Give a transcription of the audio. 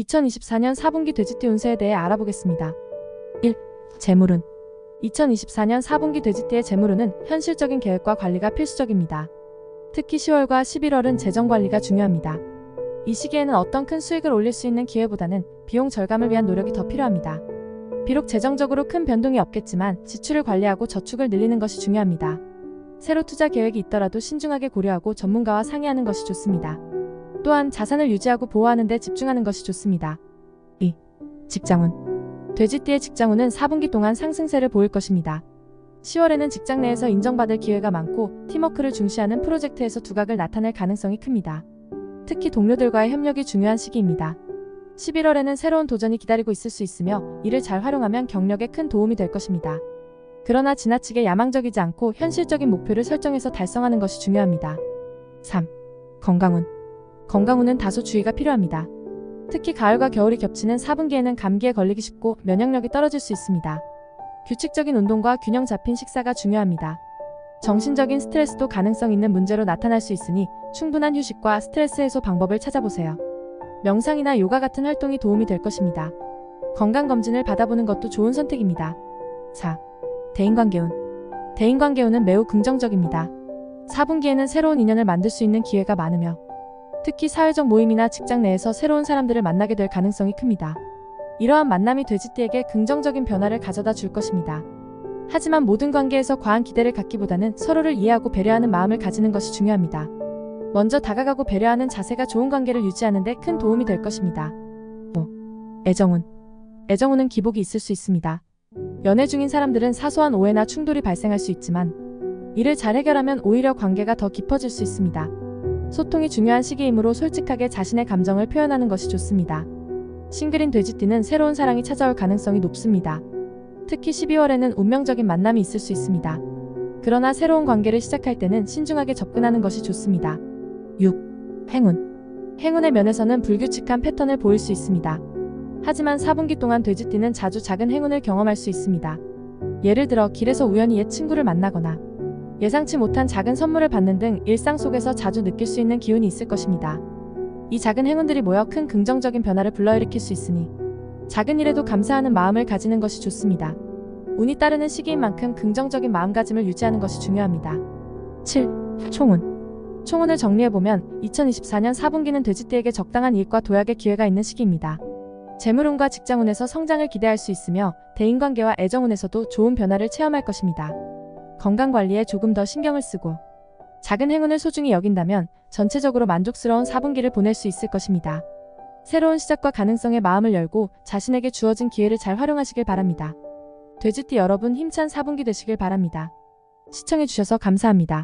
2024년 4분기 돼지띠 운세에 대해 알아보겠습니다. 1. 재물운 2024년 4분기 돼지띠의 재물운은 현실적인 계획과 관리가 필수적입니다. 특히 10월과 11월은 재정 관리가 중요합니다. 이 시기에는 어떤 큰 수익을 올릴 수 있는 기회보다는 비용 절감을 위한 노력이 더 필요합니다. 비록 재정적으로 큰 변동이 없겠지만 지출을 관리하고 저축을 늘리는 것이 중요합니다. 새로 투자 계획이 있더라도 신중하게 고려하고 전문가와 상의하는 것이 좋습니다. 또한 자산을 유지하고 보호하는 데 집중하는 것이 좋습니다. 2. 직장운 돼지띠의 직장운은 4분기 동안 상승세를 보일 것입니다. 10월에는 직장 내에서 인정받을 기회가 많고 팀워크를 중시하는 프로젝트에서 두각을 나타낼 가능성이 큽니다. 특히 동료들과의 협력이 중요한 시기입니다. 11월에는 새로운 도전이 기다리고 있을 수 있으며 이를 잘 활용하면 경력에 큰 도움이 될 것입니다. 그러나 지나치게 야망적이지 않고 현실적인 목표를 설정해서 달성하는 것이 중요합니다. 3. 건강운 건강운은 다소 주의가 필요합니다. 특히 가을과 겨울이 겹치는 4분기에는 감기에 걸리기 쉽고 면역력이 떨어질 수 있습니다. 규칙적인 운동과 균형 잡힌 식사가 중요합니다. 정신적인 스트레스도 가능성 있는 문제로 나타날 수 있으니 충분한 휴식과 스트레스 해소 방법을 찾아보세요. 명상이나 요가 같은 활동이 도움이 될 것입니다. 건강검진을 받아보는 것도 좋은 선택입니다. 4. 대인관계운 대인관계운은 매우 긍정적입니다. 4분기에는 새로운 인연을 만들 수 있는 기회가 많으며 특히 사회적 모임이나 직장 내에서 새로운 사람들을 만나게 될 가능성이 큽니다. 이러한 만남이 돼지띠에게 긍정적인 변화를 가져다 줄 것입니다. 하지만 모든 관계에서 과한 기대를 갖기보다는 서로를 이해하고 배려하는 마음을 가지는 것이 중요합니다. 먼저 다가가고 배려하는 자세가 좋은 관계를 유지하는 데 큰 도움이 될 것입니다. 5. 애정운 애정운은 기복이 있을 수 있습니다. 연애 중인 사람들은 사소한 오해나 충돌이 발생할 수 있지만 이를 잘 해결하면 오히려 관계가 더 깊어질 수 있습니다. 소통이 중요한 시기이므로 솔직하게 자신의 감정을 표현하는 것이 좋습니다. 싱글인 돼지띠는 새로운 사랑이 찾아올 가능성이 높습니다. 특히 12월에는 운명적인 만남이 있을 수 있습니다. 그러나 새로운 관계를 시작할 때는 신중하게 접근하는 것이 좋습니다. 6. 행운 행운의 면에서는 불규칙한 패턴을 보일 수 있습니다. 하지만 4분기 동안 돼지띠는 자주 작은 행운을 경험할 수 있습니다. 예를 들어 길에서 우연히 옛 친구를 만나거나 예상치 못한 작은 선물을 받는 등 일상 속에서 자주 느낄 수 있는 기운이 있을 것입니다. 이 작은 행운들이 모여 큰 긍정적인 변화를 불러일으킬 수 있으니 작은 일에도 감사하는 마음을 가지는 것이 좋습니다. 운이 따르는 시기인 만큼 긍정적인 마음가짐을 유지하는 것이 중요합니다. 7. 총운 총운을 정리해보면 2024년 4분기는 돼지띠에게 적당한 이익과 도약의 기회가 있는 시기입니다. 재물운과 직장운에서 성장을 기대할 수 있으며 대인관계와 애정운에서도 좋은 변화를 체험할 것입니다. 건강관리에 조금 더 신경을 쓰고 작은 행운을 소중히 여긴다면 전체적으로 만족스러운 4분기를 보낼 수 있을 것입니다. 새로운 시작과 가능성에 마음을 열고 자신에게 주어진 기회를 잘 활용하시길 바랍니다. 돼지띠 여러분 힘찬 4분기 되시길 바랍니다. 시청해주셔서 감사합니다.